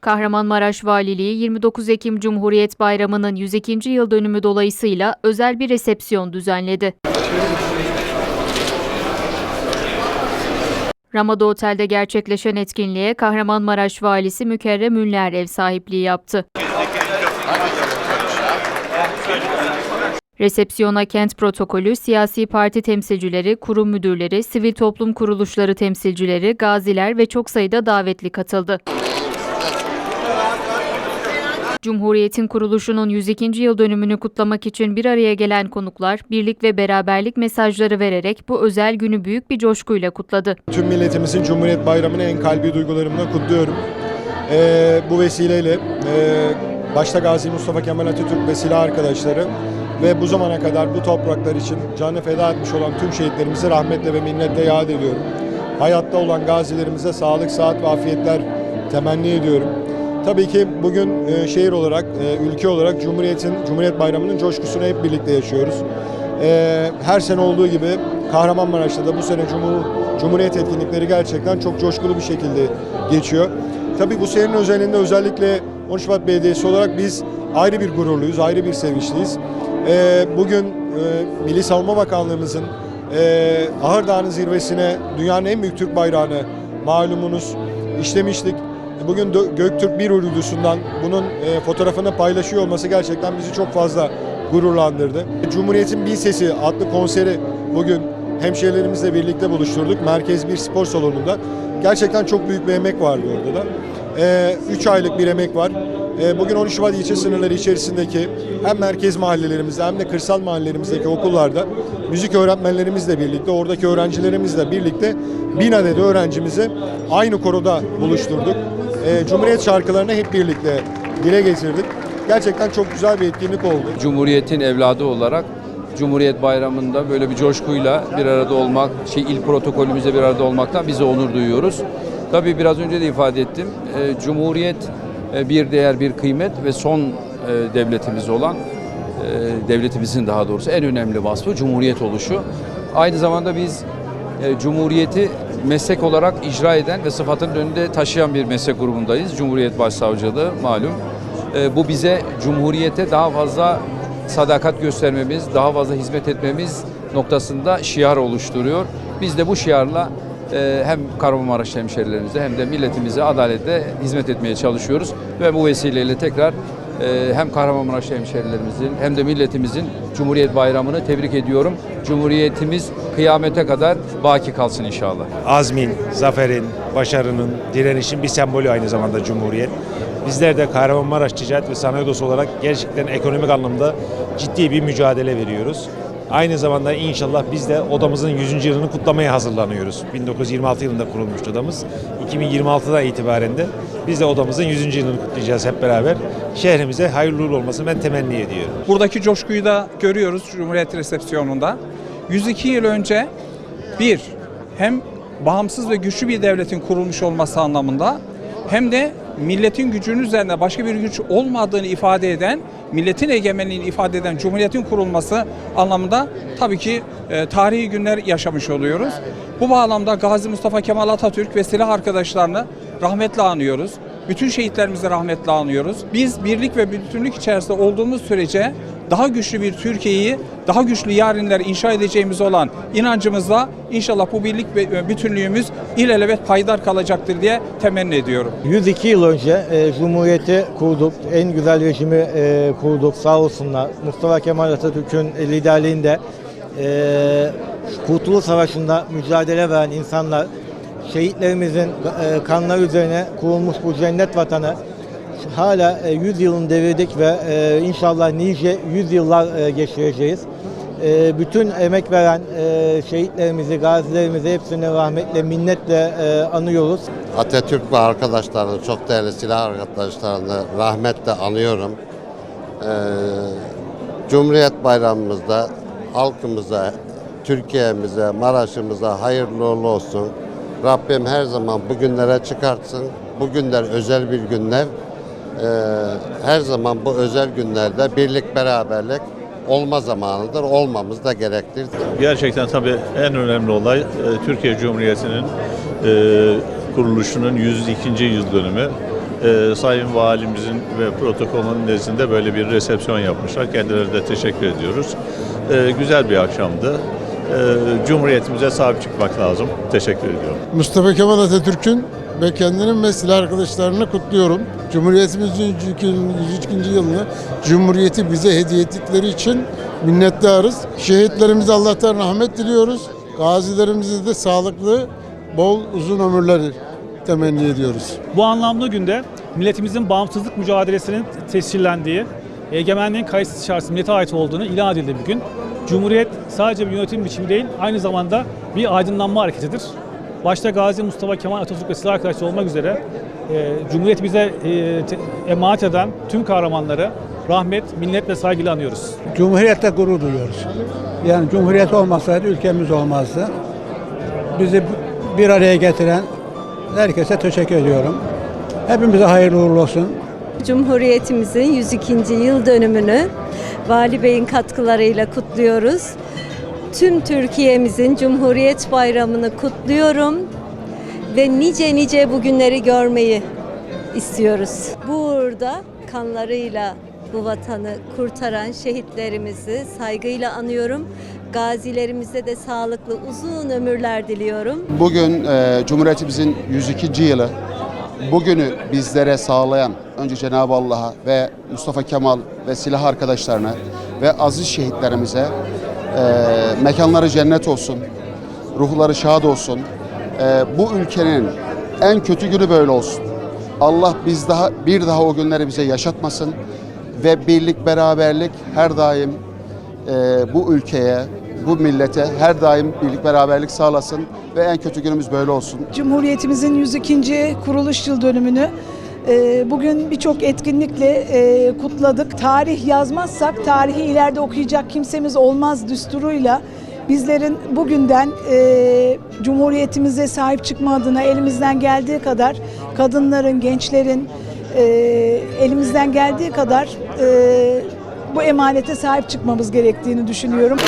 Kahramanmaraş Valiliği 29 Ekim Cumhuriyet Bayramı'nın 102. yıl dönümü dolayısıyla özel bir resepsiyon düzenledi. Ramada Otel'de gerçekleşen etkinliğe Kahramanmaraş Valisi Mükerrem Ünler ev sahipliği yaptı. Resepsiyona kent protokolü, siyasi parti temsilcileri, kurum müdürleri, sivil toplum kuruluşları temsilcileri, gaziler ve çok sayıda davetli katıldı. Cumhuriyetin kuruluşunun 102. yıl dönümünü kutlamak için bir araya gelen konuklar, birlik ve beraberlik mesajları vererek bu özel günü büyük bir coşkuyla kutladı. Tüm milletimizin Cumhuriyet Bayramı'nı en kalbi duygularımla kutluyorum. Ee, bu vesileyle e, başta Gazi Mustafa Kemal Atatürk ve silah arkadaşları ve bu zamana kadar bu topraklar için canı feda etmiş olan tüm şehitlerimizi rahmetle ve minnetle yad ediyorum. Hayatta olan gazilerimize sağlık, sıhhat ve afiyetler temenni ediyorum. Tabii ki bugün e, şehir olarak, e, ülke olarak Cumhuriyet'in, Cumhuriyet Bayramı'nın coşkusunu hep birlikte yaşıyoruz. E, her sene olduğu gibi Kahramanmaraş'ta da bu sene Cumhur, Cumhuriyet etkinlikleri gerçekten çok coşkulu bir şekilde geçiyor. Tabii bu senenin özelinde özellikle 10 Şubat Belediyesi olarak biz ayrı bir gururluyuz, ayrı bir sevinçliyiz. E, bugün e, Milli Savunma Bakanlığımızın e, Ahır Dağı'nın zirvesine dünyanın en büyük Türk bayrağını malumunuz işlemiştik. Bugün Göktürk 1 uydusundan bunun e, fotoğrafını paylaşıyor olması gerçekten bizi çok fazla gururlandırdı. Cumhuriyet'in Bin Sesi adlı konseri bugün hemşehrilerimizle birlikte buluşturduk. Merkez bir spor salonunda. Gerçekten çok büyük bir emek vardı orada da. 3 aylık bir emek var. E, Bugün 13 Şubat ilçe sınırları içerisindeki hem merkez mahallelerimizde hem de kırsal mahallelerimizdeki okullarda müzik öğretmenlerimizle birlikte, oradaki öğrencilerimizle birlikte bin adet öğrencimizi aynı koroda buluşturduk. E, Cumhuriyet şarkılarını hep birlikte dile getirdik. Gerçekten çok güzel bir etkinlik oldu. Cumhuriyetin evladı olarak Cumhuriyet Bayramı'nda böyle bir coşkuyla bir arada olmak, şey il protokolümüzde bir arada olmaktan biz de onur duyuyoruz. Tabii biraz önce de ifade ettim. e, Cumhuriyet e, bir değer, bir kıymet ve son e, devletimiz olan e, devletimizin daha doğrusu en önemli vasfı Cumhuriyet oluşu. Aynı zamanda biz e, Cumhuriyeti meslek olarak icra eden ve sıfatının önünde taşıyan bir meslek grubundayız. Cumhuriyet Başsavcılığı malum. E, bu bize Cumhuriyete daha fazla sadakat göstermemiz, daha fazla hizmet etmemiz noktasında şiar oluşturuyor. Biz de bu şiarla e, hem Kahramanmaraş hemşerilerimize hem de milletimize adaletle hizmet etmeye çalışıyoruz. Ve bu vesileyle tekrar hem Kahramanmaraş hemşerilerimizin hem de milletimizin Cumhuriyet Bayramı'nı tebrik ediyorum. Cumhuriyetimiz kıyamete kadar baki kalsın inşallah. azmin, zaferin, başarının, direnişin bir sembolü aynı zamanda Cumhuriyet. Bizler de Kahramanmaraş Ticaret ve Sanayi Odası olarak gerçekten ekonomik anlamda ciddi bir mücadele veriyoruz. Aynı zamanda inşallah biz de odamızın 100. yılını kutlamaya hazırlanıyoruz. 1926 yılında kurulmuş odamız. 2026'dan itibaren de biz de odamızın 100. yılını kutlayacağız hep beraber. Şehrimize hayırlı uğurlu olmasını ben temenni ediyorum. Buradaki coşkuyu da görüyoruz Cumhuriyet resepsiyonunda. 102 yıl önce bir hem bağımsız ve güçlü bir devletin kurulmuş olması anlamında hem de milletin gücünün üzerinde başka bir güç olmadığını ifade eden, milletin egemenliğini ifade eden Cumhuriyet'in kurulması anlamında tabii ki e, tarihi günler yaşamış oluyoruz. Bu bağlamda Gazi Mustafa Kemal Atatürk ve silah arkadaşlarını rahmetle anıyoruz. Bütün şehitlerimizi rahmetle anıyoruz. Biz birlik ve bütünlük içerisinde olduğumuz sürece daha güçlü bir Türkiye'yi, daha güçlü yarınlar inşa edeceğimiz olan inancımızla inşallah bu birlik ve bütünlüğümüz ilelebet payidar kalacaktır diye temenni ediyorum. 102 yıl önce e, Cumhuriyeti kurduk, en güzel rejimi e, kurduk sağ olsunlar. Mustafa Kemal Atatürk'ün liderliğinde e, Kurtuluş Savaşı'nda mücadele veren insanlar, şehitlerimizin e, kanları üzerine kurulmuş bu cennet vatanı hala e, 100 yılını devirdik ve e, inşallah nice 100 yıllar e, geçireceğiz. E, bütün emek veren e, şehitlerimizi, gazilerimizi hepsini rahmetle, minnetle e, anıyoruz. Atatürk ve arkadaşlarını, çok değerli silah arkadaşlarını rahmetle anıyorum. Cumhuriyet Bayramımızda halkımıza, Türkiye'mize, Maraş'ımıza hayırlı uğurlu olsun. Rabbim her zaman bu günlere çıkartsın. Bu günler özel bir günler. Ee, her zaman bu özel günlerde birlik, beraberlik olma zamanıdır. Olmamız da gerektir. Gerçekten tabii en önemli olay e, Türkiye Cumhuriyeti'nin e, kuruluşunun 102. yıl dönümü. e, Sayın Valimizin ve protokolün nezdinde böyle bir resepsiyon yapmışlar. Kendilerine de teşekkür ediyoruz. Güzel bir akşamdı. E, Cumhuriyetimize sahip çıkmak lazım. Teşekkür ediyorum. Mustafa Kemal Atatürk'ün ve kendinin ve silah arkadaşlarını kutluyorum. Cumhuriyetimizin 102. yılını Cumhuriyeti bize hediye ettikleri için minnettarız. Şehitlerimize Allah'tan rahmet diliyoruz. Gazilerimize de sağlıklı, bol uzun ömürler temenni ediyoruz. Bu anlamlı günde milletimizin bağımsızlık mücadelesinin tescillendiği, egemenliğin kayıtsız şartsız millete ait olduğunu ilan edildiği bir gün. Cumhuriyet sadece bir yönetim biçimi değil, aynı zamanda bir aydınlanma hareketidir. Başta Gazi Mustafa Kemal Atatürk ve silah arkadaşları olmak üzere e, Cumhuriyet bize e, te- emanet eden tüm kahramanları rahmet, minnet ve saygıyla anıyoruz. Cumhuriyetle gurur duyuyoruz. Yani Cumhuriyet olmasaydı ülkemiz olmazdı. Bizi bir araya getiren herkese teşekkür ediyorum. Hepimize hayırlı uğurlu olsun. Cumhuriyetimizin 102. yıl dönümünü Vali Bey'in katkılarıyla kutluyoruz. Tüm Türkiye'mizin Cumhuriyet Bayramı'nı kutluyorum ve nice nice bugünleri görmeyi istiyoruz. Burada kanlarıyla bu vatanı kurtaran şehitlerimizi saygıyla anıyorum. Gazilerimize de sağlıklı uzun ömürler diliyorum. Bugün e, Cumhuriyetimizin 102. yılı. Bugünü bizlere sağlayan önce Cenab-ı Allah'a ve Mustafa Kemal ve silah arkadaşlarına ve aziz şehitlerimize e, mekanları cennet olsun, ruhları şad olsun. E, bu ülkenin en kötü günü böyle olsun. Allah biz daha bir daha o günleri bize yaşatmasın ve birlik beraberlik her daim e, bu ülkeye, bu millete her daim birlik beraberlik sağlasın ve en kötü günümüz böyle olsun. Cumhuriyetimizin 102. kuruluş yıl dönümünü bugün birçok etkinlikle e, kutladık. Tarih yazmazsak tarihi ileride okuyacak kimsemiz olmaz düsturuyla bizlerin bugünden e, Cumhuriyetimize sahip çıkma adına elimizden geldiği kadar kadınların, gençlerin e, elimizden geldiği kadar bu emanete sahip çıkmamız gerektiğini düşünüyorum.